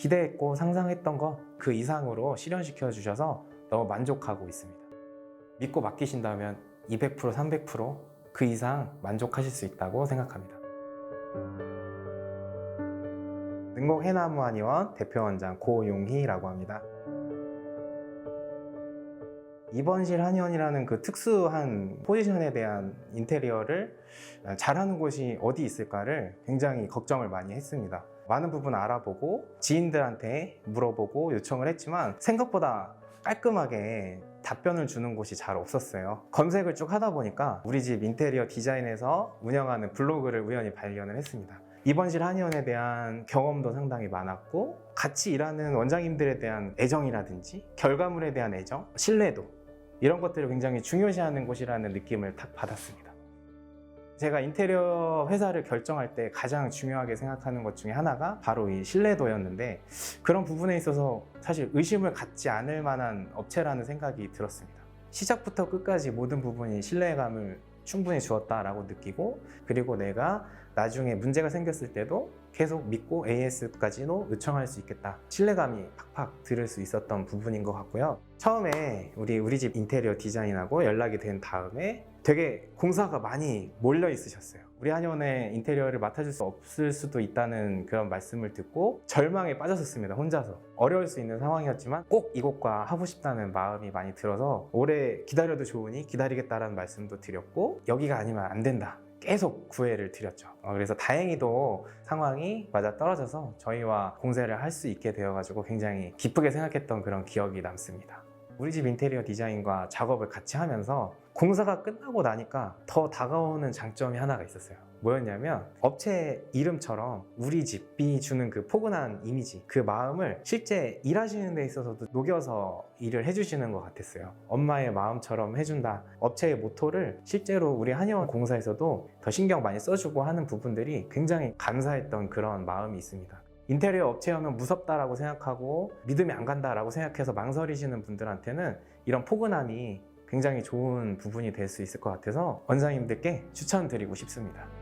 기대했고 상상했던 거 그 이상으로 실현시켜 주셔서 너무 만족하고 있습니다. 믿고 맡기신다면 200% 300%그 이상 만족하실 수 있다고 생각합니다. 능곡 해나무 한의원 대표원장 고용희라고 합니다. 입원실 한의원이라는 그 특수한 포지션에 대한 인테리어를 잘하는 곳이 어디 있을까를 굉장히 걱정을 많이 했습니다. 많은 부분 알아보고 지인들한테 물어보고 요청을 했지만 생각보다 깔끔하게 답변을 주는 곳이 잘 없었어요. 검색을 쭉 하다 보니까 우리 집 인테리어 디자인에서 운영하는 블로그를 우연히 발견을 했습니다. 입원실 한의원에 대한 경험도 상당히 많았고 같이 일하는 원장님들에 대한 애정이라든지 결과물에 대한 애정, 신뢰도 이런 것들을 굉장히 중요시하는 곳이라는 느낌을 딱 받았습니다. 제가 인테리어 회사를 결정할 때 가장 중요하게 생각하는 것 중에 하나가 바로 이 신뢰도였는데 그런 부분에 있어서 사실 의심을 갖지 않을 만한 업체라는 생각이 들었습니다. 시작부터 끝까지 모든 부분이 신뢰감을 충분히 주었다라고 느끼고 그리고 내가 나중에 문제가 생겼을 때도 계속 믿고 AS까지도 요청할 수 있겠다. 신뢰감이 팍팍 들을 수 있었던 부분인 것 같고요. 처음에 우리 우리 집 인테리어 디자인하고 연락이 된 다음에 되게 공사가 많이 몰려 있으셨어요. 우리 한의원에 인테리어를 맡아줄 수 없을 수도 있다는 그런 말씀을 듣고 절망에 빠졌었습니다. 혼자서. 어려울 수 있는 상황이었지만 꼭 이곳과 하고 싶다는 마음이 많이 들어서 오래 기다려도 좋으니 기다리겠다라는 말씀도 드렸고 여기가 아니면 안 된다. 계속 구애를 드렸죠. 어, 그래서 다행히도 상황이 맞아 떨어져서 저희와 공세를 할 수 있게 되어가지고 굉장히 기쁘게 생각했던 그런 기억이 남습니다. 우리 집 인테리어 디자인과 작업을 같이 하면서 공사가 끝나고 나니까 더 다가오는 장점이 하나가 있었어요. 뭐였냐면 업체 이름처럼 우리 집이 주는 그 포근한 이미지, 그 마음을 실제 일하시는 데 있어서도 녹여서 일을 해주시는 것 같았어요. 엄마의 마음처럼 해준다. 업체의 모토를 실제로 우리 한의원 공사에서도 더 신경 많이 써주고 하는 부분들이 굉장히 감사했던 그런 마음이 있습니다. 인테리어 업체 하면 무섭다라고 생각하고 믿음이 안 간다라고 생각해서 망설이시는 분들한테는 이런 포근함이 굉장히 좋은 부분이 될 수 있을 것 같아서 원장님들께 추천드리고 싶습니다.